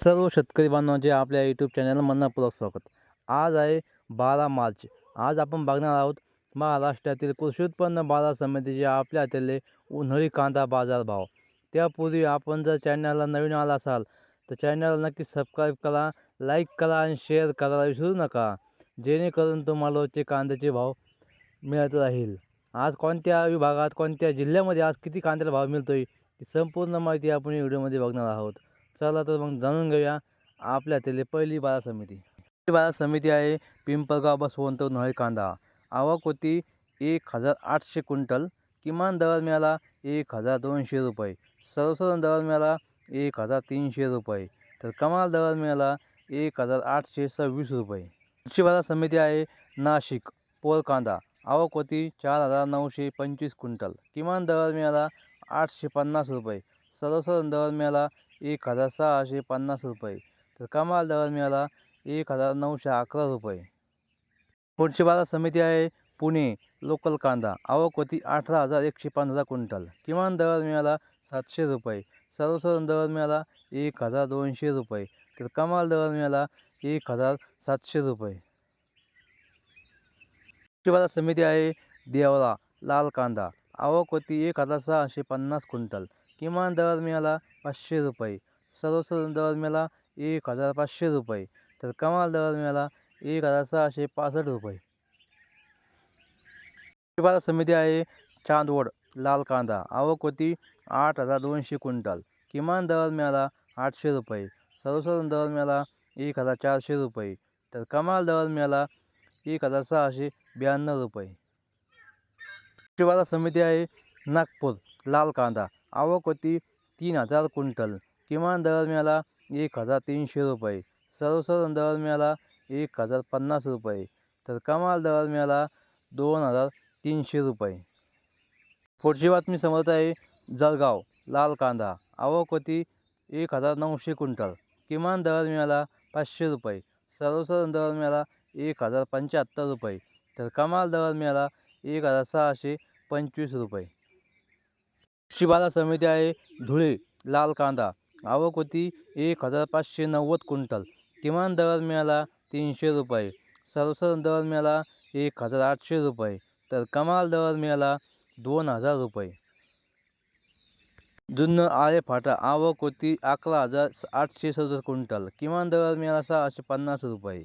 सर्व शेतकरी बांधवांचे आपल्या यूट्यूब चॅनल मनापूर्वक स्वागत. आज आहे बारा मार्च. आज आपण बघणार आहोत महाराष्ट्रातील कृषी उत्पन्न बाजार समितीचे आपल्या हातातले उन्हाळी कांदा बाजार भाव. त्यापूर्वी आपण जर चॅनलला नवीन आला असाल तर चॅनलला नक्की सबस्क्राईब करा लाईक करा आणि शेअर करायला विसरू नका. जेणेकरून तुम्हाला रोजचे कांद्याचे भाव मिळत राहील. आज कोणत्या विभागात कोणत्या जिल्ह्यामध्ये आज किती कांद्याला भाव मिळतो आहे ती संपूर्ण माहिती आपण व्हिडिओमध्ये बघणार आहोत. चला तर मग जाणून घेऊया आपल्या हातातली पहिली बाजार समिती पहिली बाजार समिती आहे पिंपळगाव बसवंत उन्हाळी कांदा. आवक होती एक हजार आठशे क्विंटल. किमान दर मिळाला एक हजार दोनशे रुपये. सर्वसाधारण दर मिळाला एक हजार तीनशे रुपये. तर कमाल दर मिळाला एक हजार आठशे सव्वीस रुपये. पुढची बाजार समिती आहे नाशिक पोर कांदा. आवक होती चार हजार नऊशे पंचवीस क्विंटल. किमान दर मिळाला आठशे पन्नास रुपये. सर्वसाधारण दर मिळाला एक हजार सहाशे पन्नास रुपये. तर कमाल दर मिळाला एक हजार नऊशे अकरा रुपये. पुढची बाजार समिती आहे पुणे लोकल कांदा. आवक होती अठरा हजार एकशे पंधरा क्विंटल. किमान दर मिळाला सातशे रुपये. सर्वसाधारण दर मिळाला एक हजार दोनशे रुपये. तर कमाल दर मिळाला एक हजार सातशे रुपये. पुढची बाजार समिती आहे देवळा लाल कांदा. आवक होती एक हजार सहाशे पन्नास क्विंटल. किमान दर मिळाला पाचशे रुपये सर्वसाधारण दर मिळाला एक हजार पाचशे रुपये तर कमाल दर मिळाला एक हजार सहाशे पासष्ट रुपये. पुढची बाजार समिती आहे चांदवड लाल कांदा आवक होती आठ हजार दोनशे क्विंटल किमान दर मिळाला आठशे रुपये सर्वसाधारण दर मिळाला एक हजार चारशे रुपये तर कमाल दर मिळाला एक हजार सहाशे ब्याण्णव रुपये. पुढची बाजार समिती आहे नागपूर लाल कांदा आवक होती तीन हजार कुंटल किमान दर मिळाला एक हजार तीनशे रुपये. सर्वसाधारण दर मिळाला एक हजार पन्नास रुपये. तर कमाल दर मिळाला दोन हजार तीनशे रुपये. पुढची बातमी समोर आहे जळगाव लाल कांदा. आवक होती एक हजार नऊशे कुंटल किमान दर मिळाला पाचशे रुपये. सर्वसाधारण दर मिळाला एक हजार पंच्याहत्तर रुपये. तर कमाल दर मिळाला एक हजार सहाशे पंचवीस रुपये. कृषी बाजार समिती आहे धुळे लाल कांदा. आवक होती एक हजार पाचशे नव्वद क्विंटल. किमान दर मिळाला तीनशे रुपये. सर्वसाधारण दर मिळाला एक हजार आठशे रुपये. तर कमाल दर मिळाला दोन हजार रुपये. जुन्नर आळे फाटा. आवक होती अकरा हजार आठशे सदुसष्ट क्विंटल. किमान दर मिळाला सहाशे पन्नास रुपये.